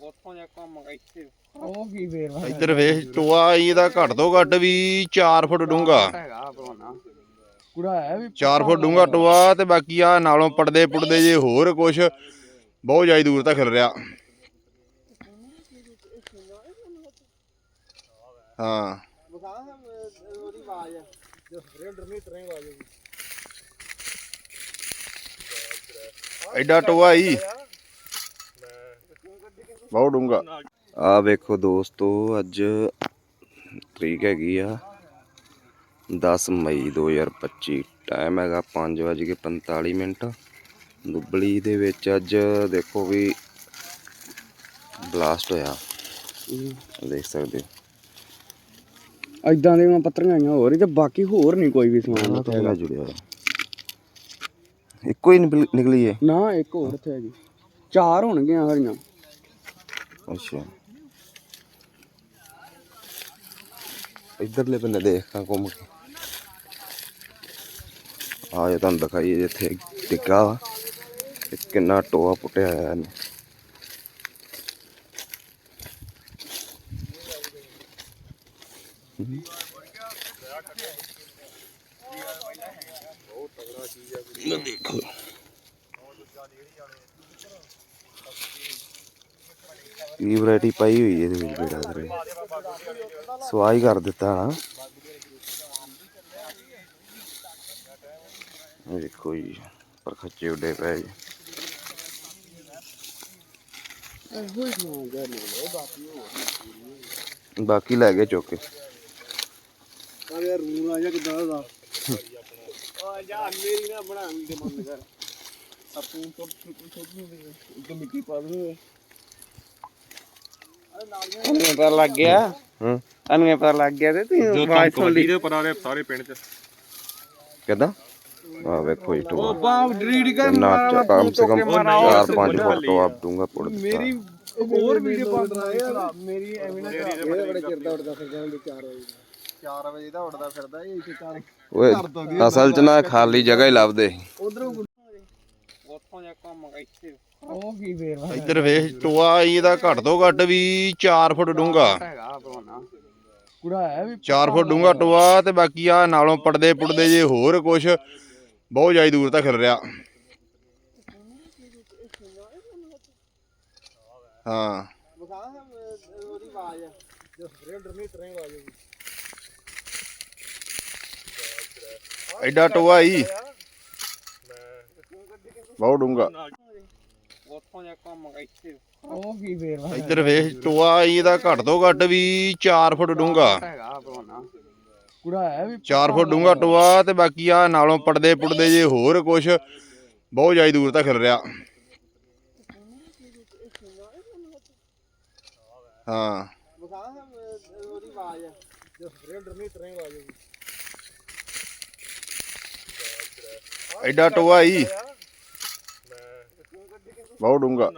ਉੱਥੋਂ ਜਾ ਘੁੰਮ ਕੇ ਇੱਥੇ। ਉਹ ਕੀ ਫੇਰ ਵਾ ਇੱਧਰ ਵੇਖ ਟੋਆ ਇਹਦਾ ਘੱਟ ਤੋਂ ਘੱਟ ਵੀ 4 ਫੁੱਟ ਡੂੰਘਾ। ਹੈਗਾ ਕੁੜਾ ਹੈ ਵੀ 4 ਫੁੱਟ ਡੂੰਘਾ ਟੋਆ ਤੇ ਬਾਕੀ ਆ ਨਾਲੋਂ ਪੜਦੇ ਪੁੜਦੇ ਜੇ ਹੋਰ ਕੁਛ ਬਹੁਤ ਜ਼ਿਆਦਾ ਦੂਰ ਤੱਕ ਖਿਲ ਰਿਹਾ। ਹਾਂ। ਉਹਦੀ ਆਵਾਜ਼ ਜੋ ਆਵਾਜ਼ ਐਡਾ ਟੋਆ ਹੀ ਬਹੁਤ ਡੂੰਘਾ। ਆ ਵੇਖੋ ਦੋਸਤੋ ਅੱਜ ਤਰੀਕ ਹੈਗੀ ਆ 10 ਮਈ 2025 ਟਾਈਮ ਹੈਗਾ 5:45 ਮਿੰਟ। ਦੁੱਬਲੀ ਦੇ ਵਿੱਚ ਅੱਜ ਦੇਖੋ ਵੀ ਬਲਾਸਟ ਹੋਇਆ। ਦੇਖ ਸਕਦੇ ਹੋ। ਐਦਾਂ ਦੇ ਮੈਂ ਪੱਤਰੀਆਂ ਆਈਆਂ ਹੋਰ ਹੀ ਤੇ ਬਾਕੀ ਹੋਰ ਨਹੀਂ ਕੋਈ ਵੀ ਸਮਾਨ ਉੱਥੇ ਹੈਗਾ। ਜੁੜਿਆ ਹੋਇਆ। ਇੱਕੋ ਹੀ ਨਿਕਲ- ਨਿਕਲੀ ਹੈ ਨਾ ਇੱਕ ਹੋਰ ਇੱਥੇ ਹੈਗੀ। ਚਾਰ ਹੋਣਗੀਆਂ ਹਰੀਆਂ ਅੱਛਾ। ਇਧਰਲੇ ਬੰਨੇ ਦੇਖਾਂ ਘੁੰਮ ਕੇ। ਆ ਇਹ ਤੁਹਾਨੂੰ ਦਿਖਾਈਏ ਜਿੱਥੇ ਵਾ। ਤੇ ਕਿੰਨਾ ਟੋਆ ਪੁੱਟਿਆ ਹੋਇਆ ਇਹਨੇ। ਦੇਖੋ। ਕੀ ਵੈਰਾਈਟੀ ਪਾਈ ਹੋਈ ਇਹਦੇ ਵਿੱਚ ਬੇੜਾ ਕਰੇ ਸਵਾਈ ਕਰ ਦਿੱਤਾ ਨਾ ਇਹ ਦੇਖੋ ਜੀ ਪਰ ਖੱਚੇ ਉੱਡੇ ਪਏ ਜੀ। ਬਾਕੀ ਲੈ ਗਏ ਚੁੱਕ ਕੇ। ਆ ਯਾਰ ਰੂਨ ਆ ਜਾ ਕਿਦਾਂ ਦਾ? ਆ ਜਾ ਮੇਰੀ ਨਾ ਬਣਾ ਵੀਡੀਓ ਬੰਦ ਕਰ। ਆਪੂ ਤੋਂ ਤੋਂ ਮਿੱਟੀ ਪਾ ਦੇ ਤੁਹਾਨੂੰ ਪਤਾ ਲੱਗ ਗਿਆ। ਹੂੰ। ਤੁਹਾਨੂੰ ਇਹ ਪਤਾ ਲੱਗ ਗਿਆ ਤੇ ਤੁਸੀਂ ਆਵਾਜ਼ ਸੁਣ ਲਈ। ਕਿਦਾਂ? ਆ ਵੇਖੋ ਜੀ ਟੋਆ। ਬਾਪ ਡਰੀਡ ਕਰ ਚ- ਕਮ ਸੇ ਕਮ 4-5 ਫੁੱਟ ਟੋਆ ਡੂੰਗਾ ਪੁੱਟ ਦਿੱਤਾ। ਮੇਰੀ ਹੋਰ ਵੀਡੀਓ ਪਾ ਦਰਾ ਯਾਰ। ਮੇਰੀ ਐਵੇਂ ਨਾ ਕਰ। ਇਹ ਬੜੇ ਚਿਰ ਦਾ ਉੱਡਦਾ ਫਿਰਦਾ ਹੁੰਦੇ 4 ਵਜੇ 4 ਵਜੇ ਦਾ ਉੱਡਦਾ ਫਿਰਦਾ ਇਹ ਇੱਥੇ 4 ਓਏ ਅਸਲ ਚ ਨਾ ਖਾਲੀ ਜਗ੍ਹਾ ਹੀ ਲੱਭਦੇ। ਉਧਰੋਂ ਉੱਥੋਂ ਜਾ ਘੁੰਮ ਕੇ ਇੱਥੇ। ਉਹ ਕੀ ਫੇਰ ਵਾ ਇੱਧਰ ਵੇਖ ਟੋਆ ਇਹਦਾ ਘੱਟ ਤੋਂ ਘੱਟ ਵੀ 4 ਫੁੱਟ ਡੂੰਘਾ। ਹੈਗਾ ਕੁੜਾ ਹੈ ਵੀ 4 ਫੁੱਟ ਡੂੰਘਾ ਟੋਆ ਤੇ ਬਾਕੀ ਆ ਨਾਲੋਂ ਪੜਦੇ ਪੁੜਦੇ ਜੇ ਹੋਰ ਕੁਛ ਬਹੁਤ ਜ਼ਿਆਦਾ ਦੂਰ ਤੱਕ ਖਿਲ ਰਿਹਾ। ਹਾਂ। ਉਹਦੀ ਆਵਾਜ਼ ਜੋ ਆਵਾਜ਼ ਐਡਾ ਟੋਆ ਹੀ ਬਹੁਤ ਡੂੰਘਾ। ਉੱਥੋਂ ਜਾ ਘੁੰਮ ਕੇ ਇੱਥੇ। ਉਹ ਕੀ ਫੇਰ ਵਾ ਇੱਧਰ ਵੇਖ ਟੋਆ ਇਹਦਾ ਘੱਟ ਤੋਂ ਘੱਟ ਵੀ 4 ਫੁੱਟ ਡੂੰਘਾ। ਹੈਗਾ ਭੋਨਾ ਕੁੜਾ ਹੈ ਵੀ 4 ਫੁੱਟ ਡੂੰਘਾ ਟੋਆ ਤੇ ਬਾਕੀ ਆ ਨਾਲੋਂ ਪੜਦੇ ਪੁੜਦੇ ਜੇ ਹੋਰ ਕੁਛ ਬਹੁਤ ਜ਼ਿਆਦਾ ਦੂਰ ਤੱਕ ਖਿਲ ਰਿਹਾ। ਹਾਂ। ਉਹਦੀ ਆਵਾਜ਼ ਜੋ ਆਵਾਜ਼ ਐਡਾ ਟੋਆ ਹੀ ਬਹੁਤ ਡੂੰਘਾ